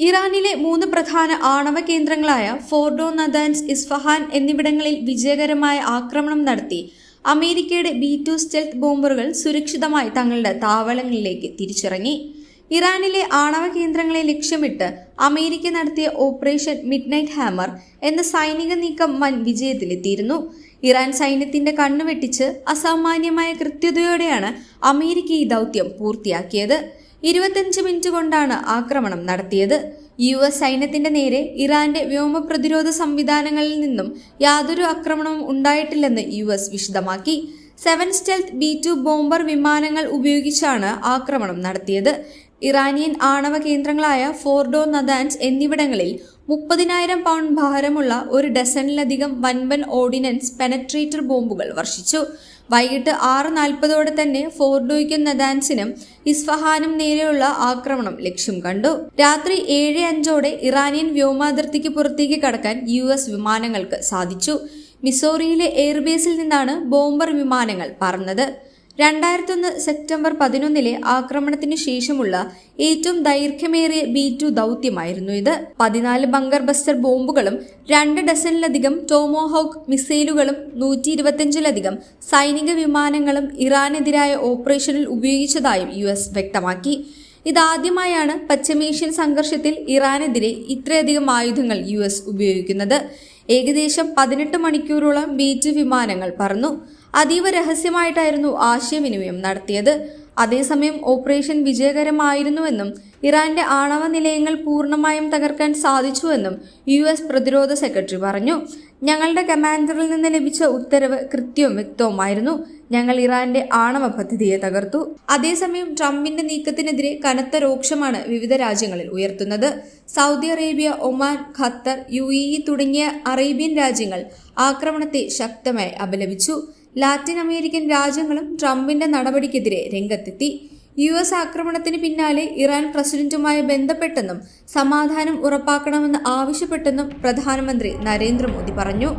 ഇറാനിലെ മൂന്ന് പ്രധാന ആണവ കേന്ദ്രങ്ങളായ ഫോർഡോ നദാൻസ് ഇസ്ഫഹാൻ എന്നിവിടങ്ങളിൽ വിജയകരമായ ആക്രമണം നടത്തി. അമേരിക്കയുടെ ബി ടു സ്റ്റെൽത്ത് ബോംബറുകൾ സുരക്ഷിതമായി തങ്ങളുടെ താവളങ്ങളിലേക്ക് തിരിച്ചിറങ്ങി. ഇറാനിലെ ആണവ കേന്ദ്രങ്ങളെ ലക്ഷ്യമിട്ട് അമേരിക്ക നടത്തിയ ഓപ്പറേഷൻ മിഡ്നൈറ്റ് ഹാമർ എന്ന സൈനിക നീക്കം വൻ വിജയത്തിലെത്തിയിരുന്നു. ഇറാൻ സൈന്യത്തിന്റെ കണ്ണുവെട്ടിച്ച് അസാമാന്യമായ കൃത്യതയോടെയാണ് അമേരിക്ക ഈ ദൗത്യം പൂർത്തിയാക്കിയത്. ഇരുപത്തഞ്ച് മിനിറ്റ് കൊണ്ടാണ് ആക്രമണം നടത്തിയത്. യു എസ് സൈന്യത്തിന്റെ നേരെ ഇറാന്റെ വ്യോമ പ്രതിരോധ സംവിധാനങ്ങളിൽ നിന്നും യാതൊരു ആക്രമണവും ഉണ്ടായിട്ടില്ലെന്ന് യു എസ് വിശദമാക്കി. Seven stealth B two bomber വിമാനങ്ങൾ ഉപയോഗിച്ചാണ് ആക്രമണം നടത്തിയത്. ഇറാനിയൻ ആണവ കേന്ദ്രങ്ങളായ ഫോർഡോ നദാൻസ് എന്നിവിടങ്ങളിൽ മുപ്പതിനായിരം പൗണ്ട് ഭാരമുള്ള ഒരു ഡസനിലധികം വൻവൻ ഓർഡിനൻസ് പെനട്രേറ്റർ ബോംബുകൾ വർഷിച്ചു. വൈകിട്ട് ആറ് നാൽപ്പതോടെ തന്നെ ഫോർഡോയ്ക്കും നദാൻസിനും ഇസ്ഫഹാനും നേരെയുള്ള ആക്രമണം ലക്ഷ്യം കണ്ടു. രാത്രി ഏഴ് അഞ്ചോടെ ഇറാനിയൻ വ്യോമാതിർത്തിക്ക് പുറത്തേക്ക് കടക്കാൻ യു എസ് വിമാനങ്ങൾക്ക് സാധിച്ചു. മിസോറിയിലെ എയർബേസിൽ നിന്നാണ് ബോംബർ വിമാനങ്ങൾ പറന്നത്. രണ്ടായിരത്തി ഒന്ന് സെപ്റ്റംബർ പതിനൊന്നിലെ ആക്രമണത്തിന് ശേഷമുള്ള ഏറ്റവും ദൈർഘ്യമേറിയ ബി ടു ദൗത്യമായിരുന്നു ഇത്. പതിനാല് ബങ്കർ ബസ്റ്റർ ബോംബുകളും രണ്ട് ഡസനിലധികം ടോമോഹോക്ക് മിസൈലുകളും നൂറ്റി ഇരുപത്തിയഞ്ചിലധികം സൈനിക വിമാനങ്ങളും ഇറാനെതിരായ ഓപ്പറേഷനിൽ ഉപയോഗിച്ചതായും യു എസ് വ്യക്തമാക്കി. ഇതാദ്യമായാണ് പശ്ചിമേഷ്യൻ സംഘർഷത്തിൽ ഇറാനെതിരെ ഇത്രയധികം ആയുധങ്ങൾ യു എസ് ഉപയോഗിക്കുന്നത്. ഏകദേശം പതിനെട്ട് മണിക്കൂറോളം ബീറ്റ് വിമാനങ്ങൾ പറന്നു. അതീവ രഹസ്യമായിട്ടായിരുന്നു ആശയവിനിമയം നടത്തിയത്. അതേസമയം ഓപ്പറേഷൻ വിജയകരമായിരുന്നുവെന്നും ഇറാന്റെ ആണവ നിലയങ്ങൾ പൂർണമായും തകർക്കാൻ സാധിച്ചുവെന്നും യു എസ് പ്രതിരോധ സെക്രട്ടറി പറഞ്ഞു. ഞങ്ങളുടെ കമാൻഡറിൽ നിന്ന് ലഭിച്ച ഉത്തരവ് കൃത്യവും വ്യക്തവുമായിരുന്നു. ഞങ്ങൾ ഇറാന്റെ ആണവ പദ്ധതിയെ തകർത്തു. അതേസമയം ട്രംപിന്റെ നീക്കത്തിനെതിരെ കനത്ത രോക്ഷമാണ് വിവിധ രാജ്യങ്ങളിൽ ഉയർത്തുന്നത്. Saudi Arabia Oman Qatar U തുടങ്ങിയ അറേബ്യൻ രാജ്യങ്ങൾ ആക്രമണത്തെ ശക്തമായി അപലപിച്ചു. ലാറ്റിൻ അമേരിക്കൻ രാജ്യങ്ങളും ട്രംപിന്റെ നടപടിക്കെതിരെ രംഗത്തെത്തി. യു എസ് ആക്രമണത്തിന് പിന്നാലെ ഇറാൻ പ്രസിഡന്റുമായി ബന്ധപ്പെട്ടെന്നും സമാധാനം ഉറപ്പാക്കണമെന്ന് ആവശ്യപ്പെട്ടെന്നും പ്രധാനമന്ത്രി നരേന്ദ്രമോദി പറഞ്ഞു.